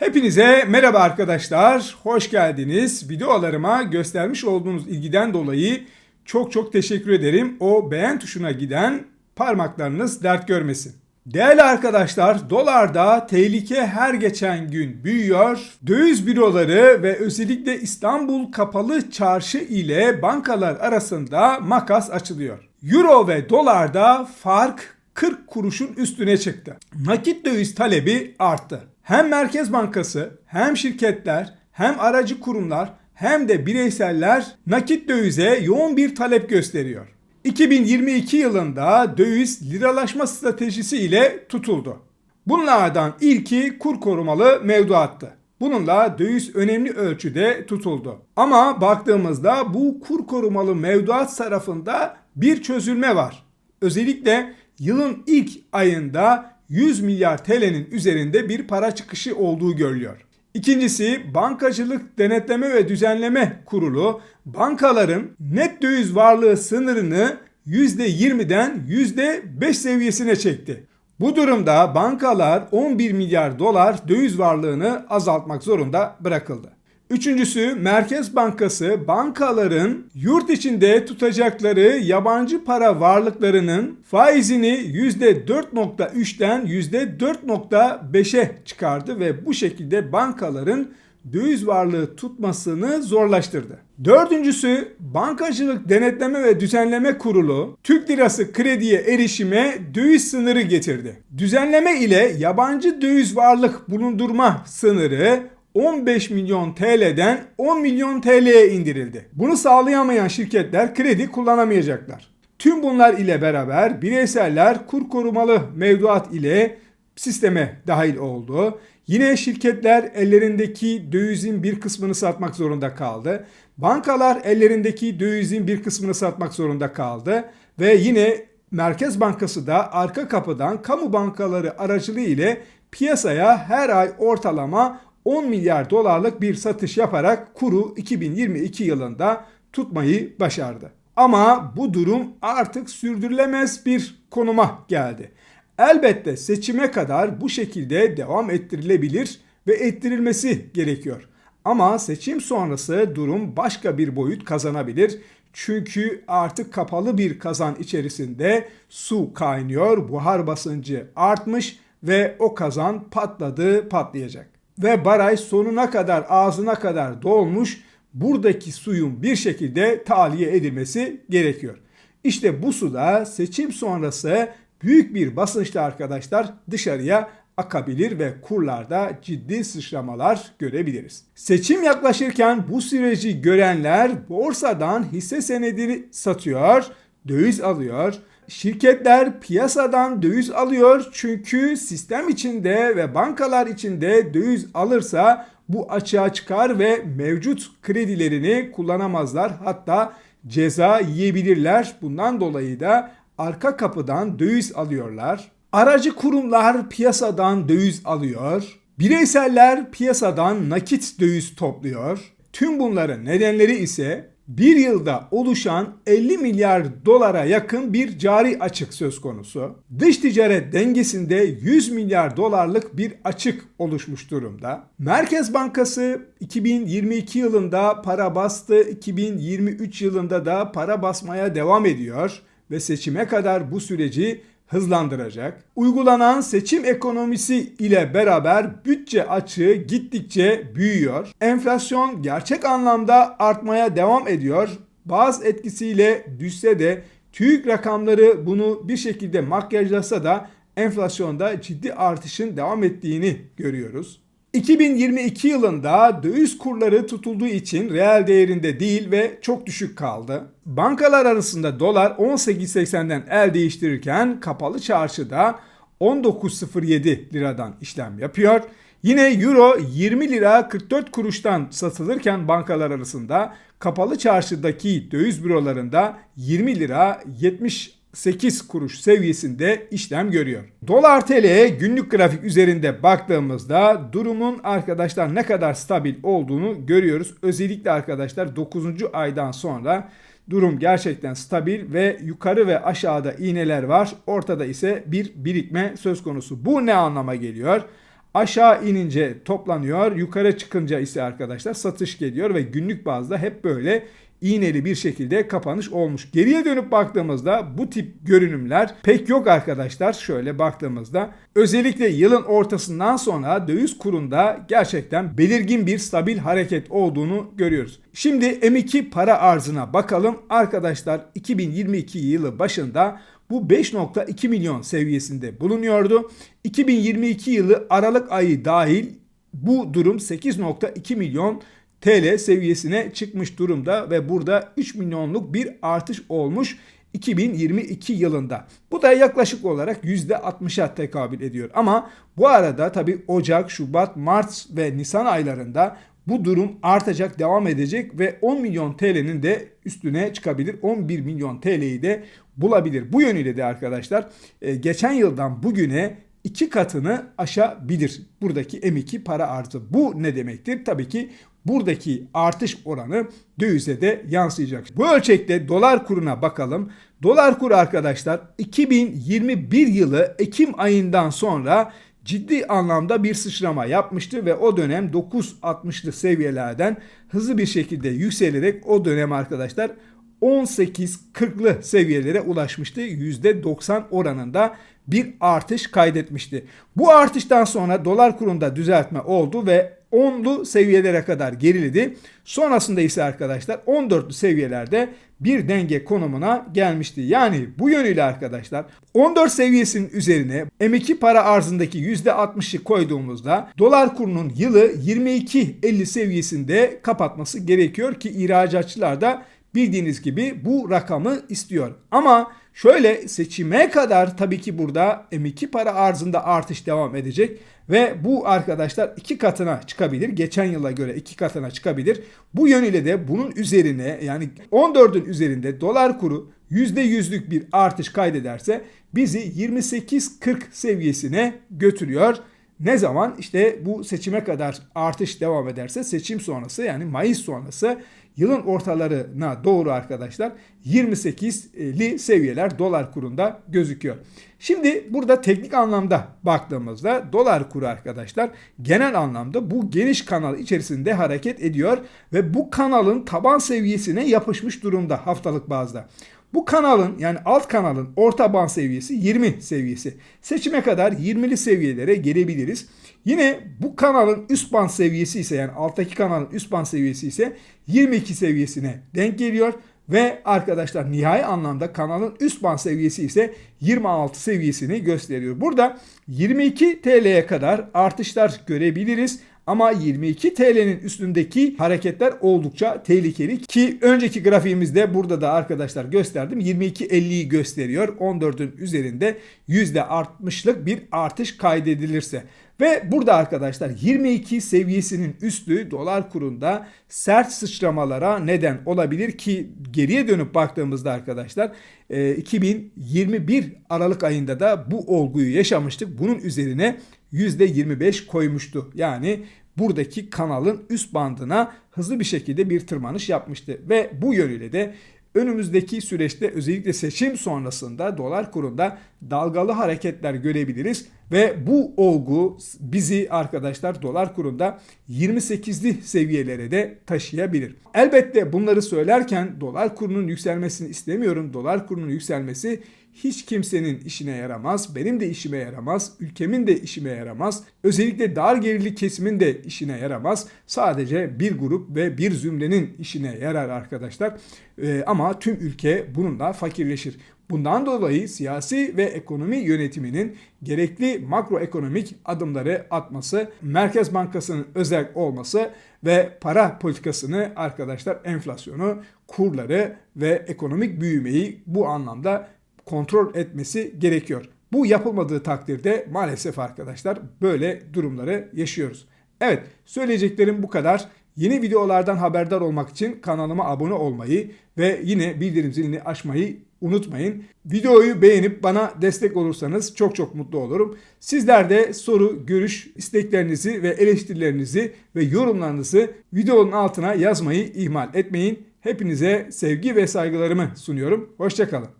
Hepinize merhaba arkadaşlar. Hoş geldiniz. Videolarıma göstermiş olduğunuz ilgiden dolayı çok çok teşekkür ederim. O beğen tuşuna giden parmaklarınız dert görmesin. Değerli arkadaşlar, dolarda tehlike her geçen gün büyüyor. Döviz büroları ve özellikle İstanbul Kapalı Çarşı ile bankalar arasında makas açılıyor. Euro ve dolarda fark 40 kuruşun üstüne çıktı. Nakit döviz talebi arttı. Hem Merkez Bankası, hem şirketler, hem aracı kurumlar, hem de bireyseller nakit dövize yoğun bir talep gösteriyor. 2022 yılında döviz liralaşma stratejisi ile tutuldu. Bunlardan ilki kur korumalı mevduattı. Bununla döviz önemli ölçüde tutuldu. Ama baktığımızda bu kur korumalı mevduat tarafında bir çözülme var. Özellikle yılın ilk ayında 100 milyar TL'nin üzerinde bir para çıkışı olduğu görülüyor. İkincisi Bankacılık Denetleme ve Düzenleme Kurulu bankaların net döviz varlığı sınırını %20'den %5 seviyesine çekti. Bu durumda bankalar 11 milyar dolar döviz varlığını azaltmak zorunda bırakıldı. Üçüncüsü Merkez Bankası bankaların yurt içinde tutacakları yabancı para varlıklarının faizini %4.3'ten %4.5'e çıkardı ve bu şekilde bankaların döviz varlığı tutmasını zorlaştırdı. Dördüncüsü Bankacılık Denetleme ve Düzenleme Kurulu Türk Lirası krediye erişime döviz sınırı getirdi. Düzenleme ile yabancı döviz varlık bulundurma sınırı 15 milyon TL'den 10 milyon TL'ye indirildi. Bunu sağlayamayan şirketler kredi kullanamayacaklar. Tüm bunlar ile beraber bireyseller kur korumalı mevduat ile sisteme dahil oldu. Yine şirketler ellerindeki dövizin bir kısmını satmak zorunda kaldı. Bankalar ellerindeki dövizin bir kısmını satmak zorunda kaldı. Ve yine Merkez Bankası da arka kapıdan kamu bankaları aracılığı ile piyasaya her ay ortalama 10 milyar dolarlık bir satış yaparak kuru 2022 yılında tutmayı başardı. Ama bu durum artık sürdürülemez bir konuma geldi. Elbette seçime kadar bu şekilde devam ettirilebilir ve ettirilmesi gerekiyor. Ama seçim sonrası durum başka bir boyut kazanabilir. Çünkü artık kapalı bir kazan içerisinde su kaynıyor, buhar basıncı artmış ve o kazan patladı, patlayacak. Ve baraj sonuna kadar, ağzına kadar dolmuş. Buradaki suyun bir şekilde tahliye edilmesi gerekiyor. İşte bu suda seçim sonrası büyük bir basınçla arkadaşlar dışarıya akabilir ve kurlarda ciddi sıçramalar görebiliriz. Seçim yaklaşırken bu süreci görenler borsadan hisse senedini satıyor, döviz alıyor. Şirketler piyasadan döviz alıyor çünkü sistem içinde ve bankalar içinde döviz alırsa bu açığa çıkar ve mevcut kredilerini kullanamazlar. Hatta ceza yiyebilirler. Bundan dolayı da arka kapıdan döviz alıyorlar. Aracı kurumlar piyasadan döviz alıyor. Bireyseller piyasadan nakit döviz topluyor. Tüm bunların nedenleri ise bir yılda oluşan 50 milyar dolara yakın bir cari açık söz konusu. Dış ticaret dengesinde 100 milyar dolarlık bir açık oluşmuş durumda. Merkez Bankası 2022 yılında para bastı, 2023 yılında da para basmaya devam ediyor ve seçime kadar bu süreci hızlandıracak. Uygulanan seçim ekonomisi ile beraber bütçe açığı gittikçe büyüyor. Enflasyon gerçek anlamda artmaya devam ediyor. Bazı etkisiyle düşse de TÜİK rakamları bunu bir şekilde makyajlasa da enflasyonda ciddi artışın devam ettiğini görüyoruz. 2022 yılında döviz kurları tutulduğu için reel değerinde değil ve çok düşük kaldı. Bankalar arasında dolar 18.80'den el değiştirirken kapalı çarşıda 19.07 liradan işlem yapıyor. Yine euro 20 lira 44 kuruştan satılırken bankalar arasında kapalı çarşıdaki döviz bürolarında 20 lira 70 8 kuruş seviyesinde işlem görüyor. Dolar TL'ye günlük grafik üzerinde baktığımızda durumun arkadaşlar ne kadar stabil olduğunu görüyoruz. Özellikle arkadaşlar 9. aydan sonra durum gerçekten stabil ve yukarı ve aşağıda iğneler var. Ortada ise bir birikme söz konusu. Bu ne anlama geliyor? Aşağı inince toplanıyor, yukarı çıkınca ise arkadaşlar satış geliyor ve günlük bazda hep böyle iğneli bir şekilde kapanış olmuş. Geriye dönüp baktığımızda bu tip görünümler pek yok arkadaşlar. Şöyle baktığımızda özellikle yılın ortasından sonra döviz kurunda gerçekten belirgin bir stabil hareket olduğunu görüyoruz. Şimdi M2 para arzına bakalım. Arkadaşlar 2022 yılı başında bu 5.2 milyon seviyesinde bulunuyordu. 2022 yılı Aralık ayı dahil bu durum 8.2 milyon TL seviyesine çıkmış durumda ve burada 3 milyonluk bir artış olmuş 2022 yılında. Bu da yaklaşık olarak %60'a tekabül ediyor. Ama bu arada tabi Ocak, Şubat, Mart ve Nisan aylarında bu durum artacak, devam edecek ve 10 milyon TL'nin de üstüne çıkabilir. 11 milyon TL'yi de bulabilir. Bu yönüyle de arkadaşlar e, geçen yıldan bugüne iki katını aşabilir buradaki M2 para artı. Bu ne demektir? Tabii ki buradaki artış oranı dövize de yansıyacak. Bu ölçekte dolar kuruna bakalım. Dolar kuru arkadaşlar 2021 yılı Ekim ayından sonra ciddi anlamda bir sıçrama yapmıştı ve o dönem 9.60'lı seviyelerden hızlı bir şekilde yükselerek o dönem arkadaşlar 18.40'lı seviyelere ulaşmıştı. %90 oranında bir artış kaydetmişti. Bu artıştan sonra dolar kurunda düzeltme oldu ve 10'lu seviyelere kadar geriledi. Sonrasında ise arkadaşlar 14'lü seviyelerde bir denge konumuna gelmişti. Yani bu yönüyle arkadaşlar 14 seviyesinin üzerine M2 para arzındaki %60'ı koyduğumuzda dolar kurunun yılı 22.50 seviyesinde kapatması gerekiyor ki ihracatçılar da bildiğiniz gibi bu rakamı istiyor. Ama şöyle seçime kadar tabii ki burada M2 para arzında artış devam edecek ve bu arkadaşlar iki katına çıkabilir. Geçen yıla göre iki katına çıkabilir. Bu yönüyle de bunun üzerine yani 14'ün üzerinde dolar kuru %100'lük bir artış kaydederse bizi 28.40 seviyesine götürüyor. Ne zaman? İşte bu seçime kadar artış devam ederse seçim sonrası yani Mayıs sonrası yılın ortalarına doğru arkadaşlar 28'li seviyeler dolar kurunda gözüküyor. Şimdi burada teknik anlamda baktığımızda dolar kuru arkadaşlar genel anlamda bu geniş kanal içerisinde hareket ediyor ve bu kanalın taban seviyesine yapışmış durumda haftalık bazda. Bu kanalın yani alt kanalın orta band seviyesi 20 seviyesi. Seçime kadar 20'li seviyelere gelebiliriz. Yine bu kanalın üst band seviyesi ise yani alttaki kanalın üst band seviyesi ise 22 seviyesine denk geliyor. Ve arkadaşlar nihai anlamda kanalın üst band seviyesi ise 26 seviyesini gösteriyor. Burada 22 TL'ye kadar artışlar görebiliriz. Ama 22 TL'nin üstündeki hareketler oldukça tehlikeli ki önceki grafiğimizde burada da arkadaşlar gösterdim 22.50'yi gösteriyor. 14'ün üzerinde %60'lık bir artış kaydedilirse. Ve burada arkadaşlar 22 seviyesinin üstü dolar kurunda sert sıçramalara neden olabilir ki geriye dönüp baktığımızda arkadaşlar 2021 e, Aralık ayında da bu olguyu yaşamıştık. Bunun üzerine %25 koymuştu. Yani buradaki kanalın üst bandına hızlı bir şekilde bir tırmanış yapmıştı ve bu yönüyle de önümüzdeki süreçte özellikle seçim sonrasında dolar kurunda dalgalı hareketler görebiliriz ve bu olgu bizi arkadaşlar dolar kurunda 28'li seviyelere de taşıyabilir. Elbette bunları söylerken dolar kurunun yükselmesini istemiyorum. Dolar kurunun yükselmesi hiç kimsenin işine yaramaz. Benim de işime yaramaz. Ülkemin de işime yaramaz. Özellikle dar gelirli kesimin de işine yaramaz. Sadece bir grup ve bir zümrenin işine yarar arkadaşlar. Ee, ama tüm ülke bununla fakirleşir. Bundan dolayı siyasi ve ekonomi yönetiminin gerekli makroekonomik adımları atması, Merkez Bankası'nın özel olması ve para politikasını arkadaşlar enflasyonu, kurları ve ekonomik büyümeyi bu anlamda kontrol etmesi gerekiyor. Bu yapılmadığı takdirde maalesef arkadaşlar böyle durumları yaşıyoruz. Evet söyleyeceklerim bu kadar. Yeni videolardan haberdar olmak için kanalıma abone olmayı ve yine bildirim zilini açmayı unutmayın. Videoyu beğenip bana destek olursanız çok çok mutlu olurum. Sizler de soru, görüş, isteklerinizi ve eleştirilerinizi ve yorumlarınızı videonun altına yazmayı ihmal etmeyin. Hepinize sevgi ve saygılarımı sunuyorum. Hoşçakalın.